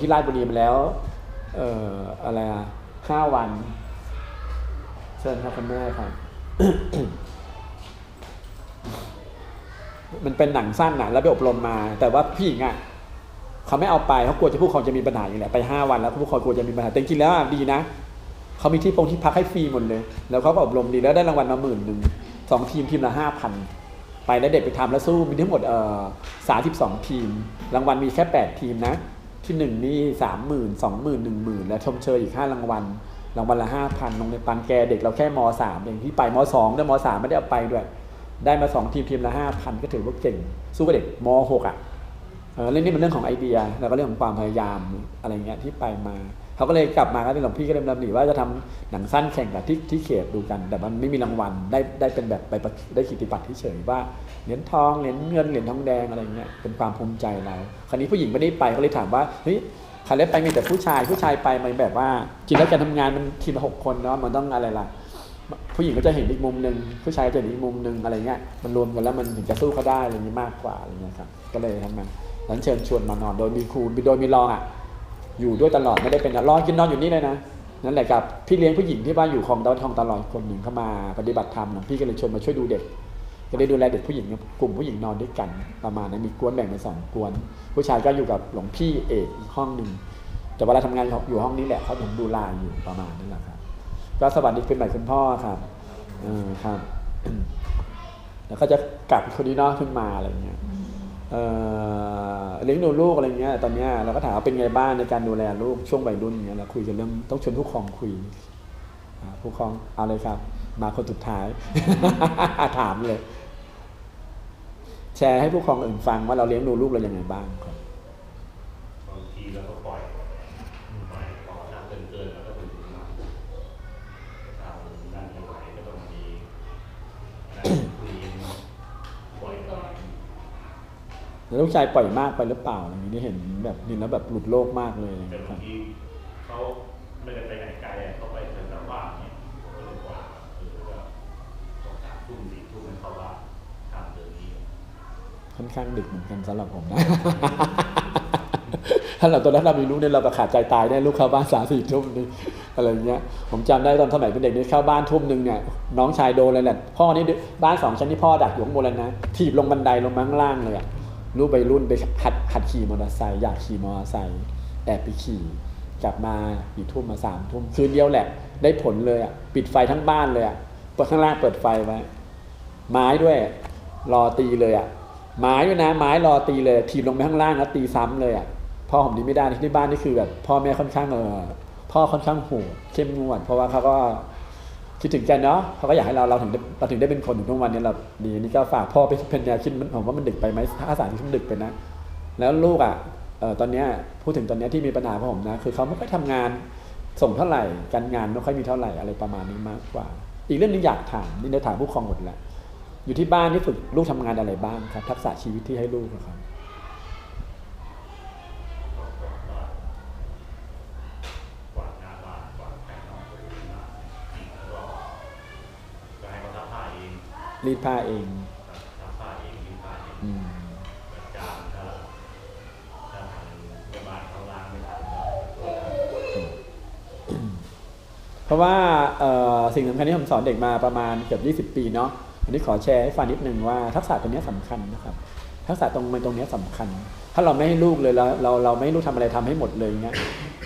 ที่ราชบุรีมาแล้ว เอ่ออะไรอะห้าวัน เชิญครับคุณแม่ครับ มันเป็นหนังสั้นนะแล้วไปอบรมมา แต่ว่าพี่หญิงอะเขาไม่เอาไปเขากลัวจะผู้ปกครองจะมีปัญหาอย่างแหละไปห้าวัน แล้วผู้ปกครองกลัวจะมีปัญหาแต่จริงแล้วดีนะเขามีที่พงที่พักให้ฟรีหมดเลย แล้วเขาก็อบรมดีแล้วได้รางวัลมาหมื่นหนึ่งสองทีมทีมละห้าพันไปแล้วเด็กไปทำแล้วสู้มีทั้งหมดเอ่อสาสิบสองทีม รางวัลมีแค่แปดทีมนะ ที่หนึ่งนี่สามหมื่นสองหมื่นหนึ่งหมื่นแล้วชมเชยอีกห้ารางวัลรางวัลละห้าพันลงในปังแกเด็กเราแค่มสามเองที่ไปมสองด้วยมสามไม่ได้เอาไปด้วย ได้มาสองทีมทีมละห้าพันก็ถือว่าเก่ง สู้กับเด็กมหกอะเออเรื่องนี้มันเรื่องของไอเดีย แล้วก็เรื่องของความพยายามอะไรเงี้ยที่ไปมา เขาก็เลยกลับมาก็เป็นหลวงพี่ก็เลยดำริว่าจะทำหนังสั้นแข่งกับที่ที่เขตดูกัน แต่มันไม่มีรางวัลได้ได้เป็นแบบไปได้กิตติบัตรเฉยว่าเหรียญทองเหรียญเงินเหรียญทองแดงอะไรเงี้ยเป็นความภูมิใจเราคราวนี้ผู้หญิงไม่ได้ไปเขาเลยถามว่าเฮ้ยใครเล่นไปมีแต่ผู้ชายผู้ชายไปมันแบบว่าจริงแล้วการทำงานมันทีมละหกคนเนาะมันต้องอะไรล่ะผู้หญิงก็จะเห็นอีกมุมหนึ่งผู้ชายจะเห็นอีกมุมหนึ่งอะไรเงี้ยมันรวมกันแล้วมันถึงจะสู้เขาได้อะไรอย่างนี้มากกว่าอะไรเงี้ยครับก็เลยทำมาหลังเชิญชวนมานอนโดยมีครูโดยมีรองอะ อยู่ด้วยตลอดไม่ได้เป็นรองกินนอนอยู่นี่เลยนะนั่นแหละกับพี่เลี้ยงผู้หญิงที่บ้านอยู่คลองดาวทองตลอดคนหนึ่งเข้ามาปฏิบัติธรรมหลวงพี่ก็เลยชวนมาช่วยดูเด็ก ก็ได้ดูแลเด็กผู้หญิงกลุ่มผู้หญิงนอนด้วยกันประมาณนั้นมีกวนแบ่งเป็นสองกวน ผู้ชายก็อยู่กับหลวงพี่เอกห้องหนึ่งแต่เวลาทำงานอยู่ห้องนี้แหละเขาถึงดูแลอยู่ประมาณนั้นแหละครับก็สวัสดีเป็นใหม่คุณพ่อครับเออครับ แล้วก็จะกลับคนนี้นอกขึ้นมาอะไรเงี้ย เออเลี้ยงดูลูกอะไรเงี้ยตอนเนี้ยเราก็ถามว่าเป็นไงบ้างในการดูแลลูกช่วงวัยรุ่นเงี้ยเราคุยกันเรื่องต้องชวนผู้ปกครองคุยผู้ปกครองเอาเลยครับ มาคนสุดท้าย ถามเลย แชร์ให้ผู้ปกครองอื่นฟังว่าเราเลี้ยงดูลูกเราอย่างไงบ้าง แล้วลูกชายปล่อยมากไปหรือเปล่าอะไรอย่างนี้ได้เห็นแบบนี่แล้วแบบหลุดโลกมากเลยแต่นะคบารังบทีเขาไม่ได้ไปไหนไกลเขาไปแถวๆบ้านเนี่ยก็เลยกว่าเออก็สองสามทุ่มสี่ทุ่มเขาว่าทำเดินนี้ค่อนข้างดึกเหมือนกันสำหรับผมนะถ้าเราตอนนั้นเรามีลูกเนี่ยเราประขาดใจตายแน่ลูกเข้าบ้านสามสี่ทุ่มนี่อะไรเงี้ยผมจำได้ตอนสมัยเป็นเด็กนี่เข้าบ้านทุ่มหนึ่งเนี่ยน้องชายโดนเลยแหละพ่อนี่บ้านสองชั้นที่พ่อดักอยู่ข้างบนแล้วนะถีบลงบันไดลงมาข้างล่างเลยอะ ลูกไปรุ่นไปหัดหัดขี่มอเตอร์ไซค์อยากขี่มอเตอร์ไซค์แอบไปขี่กลับมากี่ทุ่มมาสามทุ่มคืนเดียวแหละ ได้ผลเลยอะปิดไฟทั้งบ้านเลยอะเปิดข้างล่างเปิดไฟไว้ไม้ด้วย รอตีเลยอะไม้ด้วยนะไม้รอตีเลยถีบลงไปข้างล่างแล้วตีซ้ำเลยอะพ่อผมนี่ไม่ได้ที่บ้านนี่คือแบบพ่อแม่ค่อนข้างเออพ่อค่อนข้างโหดเข้มงวดเพราะว่าเขาก็ คิดถึงกันเนาะเขาก็อยากให้เราเราถึงได้เราถึงได้เป็นคนถึงทุกวันนี้เราดีนี่ก็ฝากพ่อไปเป็นแนวคิดมันผมว่ามันดึกไปไหมถ้าสารที่มันดึกไปนะ แล้วลูกอะตอนนี้พูดถึงตอนนี้ที่มีปัญหากับผมนะ คือเขาไม่ค่อยทำงานส่งเท่าไหร่การงานไม่ค่อยมีเท่าไหร่อะไรประมาณนี้มากกว่า อีกเรื่องหนึงอยากถามนี่ได้ถามผู้ปกครองหมดแล้วอยู่ที่บ้านนี่ฝึกลูกทำงานอะไรบ้างครับ ทักษะชีวิตที่ให้ลูกอะครับ กวาดหน้าบ้านกวาดภายนอกบริเวณบ้านแล้วก็ก็ให้เขาซักผ้าเอง รีดผ้าเองซักผ้าเองรีดผ้าเองอืมจัดการถ้าถ้าทางแม่บ้านเขาล้างไม่ทันก็เพราะว่าเอ่อสิ่งสำคัญที่ผมสอนเด็กมาประมาณเกือบ20 ปีเนาะอันนี้ขอแชร์ให้ฟังนิดนึงว่าทักษะตรงเนี้ยสำคัญนะครับ ทักษะตรงมันตรงเนี้ยสำคัญ ถ้าเราไม่ให้ลูกเลยแล้วเราเราไม่ให้ลูกทำอะไรทำให้หมดเลยเงี้ย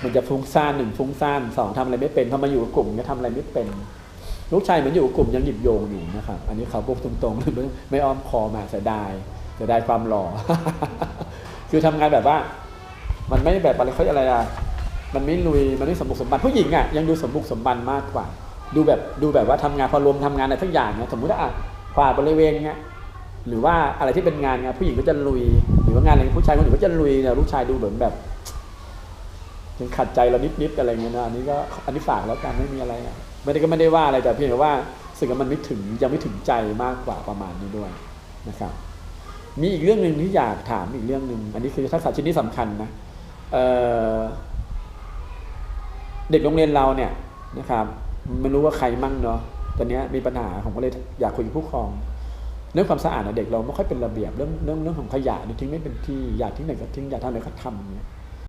มันจะฟุ้งซ่านหนึ่งฟุ้งซ่านสองทำอะไรไม่เป็นพอมาอยู่กับกลุ่มก็ทำอะไรไม่เป็น ลูกชายเหมือนอยู่กลุ่มยังหยิบโยงอยู่นะครับ อันนี้เขาพูดตรงๆไม่ไม่อ้อมคอมาเสียดายเสียดายความหล่อ คือทำงานแบบว่า มันไม่แบบอะไรเขาเรียอะไรอะมันไม่ลุย มันไม่สมบุกสมบันผู้หญิงอะยังดูสมบุกสมบันมากกว่า ดูแบบดูแบบว่าทำงานพอรวมทำงานอะไรทั้งอย่างเนี่ยสมมุติว่าอะกวาดบริเวณเงี้ยหรือว่าอะไรที่เป็นงานงานผู้หญิงก็จะลุย หรือว่างานอะไรผู้ชายคนอื่นก็จะลุยเนี่ยลูกชายดูเหมือนแบบยังขัดใจเรานิดๆอะไรเงี้ยนะอันนี้ก็อันนี้ฝากแล้วกันไม่มีอะไรอะ ไม่ได้ก็ไม่ได้ว่าอะไรแต่เพียงแต่ว่าสิ่งมันไม่ถึงยังไม่ถึงใจมากกว่าประมาณนี้ด้วยนะครับ มีอีกเรื่องหนึ่งที่อยากถามอีกเรื่องหนึ่งอันนี้คือทักษะชิ้นที่สำคัญนะเเด็กโรงเรียนเราเนี่ยนะครับไม่รู้ว่าใครมั่งเนาะตอนนี้มีปัญหาผมก็เลยอยากคุยกับผู้ปกครอง เรื่องความสะอาดนะเด็กเราไม่ค่อยเป็นระเบียบเรื่องเรื่องเรื่องของขยะทิ้งไม่เป็นที่อยากทิ้งไหนก็ทิ้งอยากทำไหนก็ทำเนี่ย